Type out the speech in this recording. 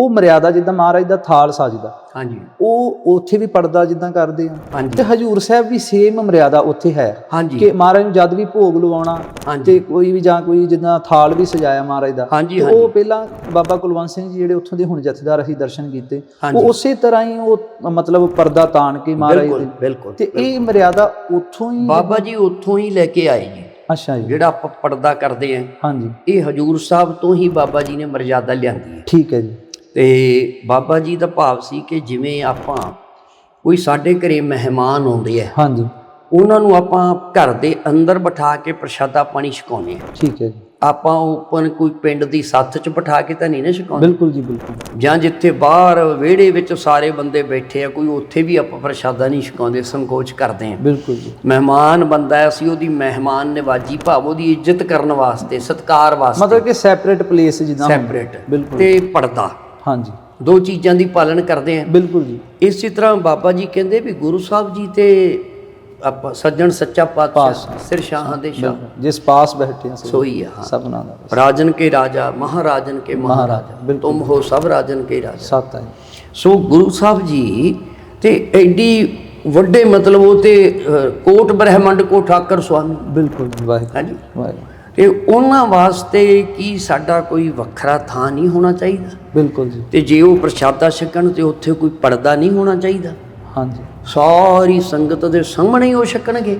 ਉਹ ਮਰਿਆਦਾ ਜਿੱਦਾਂ ਮਹਾਰਾਜ ਦਾ ਥਾਲ ਸਾਜਦਾ। ਹਾਂਜੀ। ਉਹ ਉੱਥੇ ਵੀ ਪੜਦਾ ਜਿੱਦਾਂ ਕਰਦੇ ਆ। ਹਾਂਜੀ। ਤੇ ਹਜੂਰ ਸਾਹਿਬ ਵੀ ਸੇਮ ਮਰਿਆਦਾ ਉੱਥੇ ਹੈ। ਕਿ ਮਹਾਰਾਜ ਨੂੰ ਜਦ ਵੀ ਭੋਗ ਲਵਾਉਣਾ ਤੇ ਕੋਈ ਵੀ ਜਾਂ ਕੋਈ ਜਿੱਦਾਂ ਥਾਲ ਵੀ ਸਜਾਇਆ ਮਹਾਰਾਜ ਦਾ। ਉਹ ਪਹਿਲਾਂ ਬਾਬਾ ਕੁਲਵੰਤ ਸਿੰਘ ਜੀ ਜਿਹੜੇ ਉੱਥੋਂ ਦੇ ਹੁਣ ਜਥੇਦਾਰ ਅਸੀਂ ਦਰਸ਼ਨ ਕੀਤੇ। ਉਹ ਉਸੇ ਤਰ੍ਹਾਂ ਹੀ ਉਹ ਮਤਲਬ ਪਰਦਾ ਤਾਣ ਕੇ ਮਹਾਰਾਜ ਦੇ ਬਿਲਕੁਲ ਤੇ ਇਹ ਮਰਿਆਦਾ ਉੱਥੋਂ ਹੀ ਬਾਬਾ ਜੀ ਉੱਥੋਂ ਹੀ ਲੈ ਕੇ ਆਏ ਜੀ। ਅੱਛਾ ਜੀ। ਜਿਹੜਾ ਆਪਾਂ ਪਰਦਾ ਕਰਦੇ ਆਂ। ਹਾਂਜੀ। ਇਹ ਹਜੂਰ ਸਾਹਿਬ ਤੋਂ ਹੀ ਬਾਬਾ ਜੀ ਨੇ ਮਰਜ਼ਾਦਾ ਲਿਆਂਦੀ ਹੈ। ਠੀਕ ਹੈ ਜੀ। ਤੇ ਬਾਬਾ ਜੀ ਦਾ ਭਾਵ ਸੀ ਕਿ ਜਿਵੇਂ ਆਪਾਂ ਕੋਈ ਸਾਡੇ ਘਰੇ ਮਹਿਮਾਨ ਆਉਂਦੇ ਆ ਹਾਂਜੀ। ਉਹਨਾਂ ਨੂੰ ਆਪਾਂ ਘਰ ਦੇ ਅੰਦਰ ਬਿਠਾ ਕੇ ਪ੍ਰਸ਼ਾਦਾ ਪਾਣੀ ਛਕਾਉਂਦੇ ਆ। ਠੀਕ ਹੈ ਜੀ। ਆਪਾਂ ਓਪਨ ਕੋਈ ਪਿੰਡ ਦੀ ਸੱਥ 'ਚ ਬਿਠਾ ਕੇ ਤਾਂ ਨਹੀਂ ਨਾ ਛਕਾਉਂਦੇ। ਬਿਲਕੁਲ ਜੀ ਬਿਲਕੁਲ। ਜਾਂ ਜਿੱਥੇ ਬਾਹਰ ਵਿਹੜੇ ਵਿੱਚ ਸਾਰੇ ਬੰਦੇ ਬੈਠੇ ਆ ਕੋਈ ਉੱਥੇ ਵੀ ਆਪਾਂ ਪ੍ਰਸ਼ਾਦਾ ਨਹੀਂ ਛਕਾਉਂਦੇ ਸੰਕੋਚ ਕਰਦੇ ਆ। ਬਿਲਕੁਲ ਜੀ। ਮਹਿਮਾਨ ਬੰਦਾ ਹੈ, ਅਸੀਂ ਉਹਦੀ ਮਹਿਮਾਨ ਨਿਵਾਜੀ ਭਾਵ ਉਹਦੀ ਇੱਜ਼ਤ ਕਰਨ ਵਾਸਤੇ ਸਤਿਕਾਰ ਵਾਸਤੇ। ਮਤਲਬ ਕਿ ਸੈਪਰੇਟ ਪਲੇਸ ਜਿੱਦਾਂ। ਸੈਪਰੇਟ ਤੇ ਪਰਦਾ। ਹਾਂਜੀ। ਦੋ ਚੀਜ਼ਾਂ ਦੀ ਪਾਲਣ ਕਰਦੇ ਆ। ਬਿਲਕੁਲ ਜੀ। ਇਸੇ ਤਰ੍ਹਾਂ ਬਾਬਾ ਜੀ ਕਹਿੰਦੇ ਵੀ ਗੁਰੂ ਸਾਹਿਬ ਜੀ ਤੇ ਆਪਾਂ ਸੱਜਣ ਸੱਚਾ ਪਾਤਸ਼ਾਹ ਸਿਰ ਸ਼ਾਹਾਂ ਦੇ ਸ਼ਾਹ ਜਿਸ ਪਾਸ ਬੈਠੇ ਸੋਈ ਆ ਸਭਨਾ ਦਾ। ਰਾਜਨ ਕੇ ਰਾਜਾ ਮਹਾਰਾਜਨ ਕੇ ਮਹਾਰਾਜਾ। ਤੁਮ ਹੋ ਸਭ ਰਾਜਨ ਕੇ ਰਾਜਾ। ਸਤ ਹੈ। ਸੋ ਗੁਰੂ ਸਾਹਿਬ ਜੀ ਤੇ ਐਡੀ ਵੱਡੇ ਮਤਲਬ ਉਹ ਤੇ ਕੋਟ ਬ੍ਰਹਮੰਡ ਕੋ ਠਾਕਰ ਸੁਆਮੀ। ਬਿਲਕੁਲ ਵਾਹਿਗੁਰੂ। ਹਾਂਜੀ। ਵਾਹਿਗੁਰੂ। ਤੇ ਉਹਨਾਂ ਵਾਸਤੇ ਕੀ ਸਾਡਾ ਕੋਈ ਵੱਖਰਾ ਥਾਂ ਨਹੀਂ ਹੋਣਾ ਚਾਹੀਦਾ? ਬਿਲਕੁਲ ਜੀ। ਤੇ ਜੇ ਉਹ ਪ੍ਰਸ਼ਾਦਾ ਛਕਣ ਤੇ ਉੱਥੇ ਕੋਈ ਪਰਦਾ ਨਹੀਂ ਹੋਣਾ ਚਾਹੀਦਾ? ਹਾਂਜੀ। ਸਾਰੀ ਸੰਗਤ ਦੇ ਸਾਹਮਣੇ ਹੀ ਉਹ ਛਕਣਗੇ।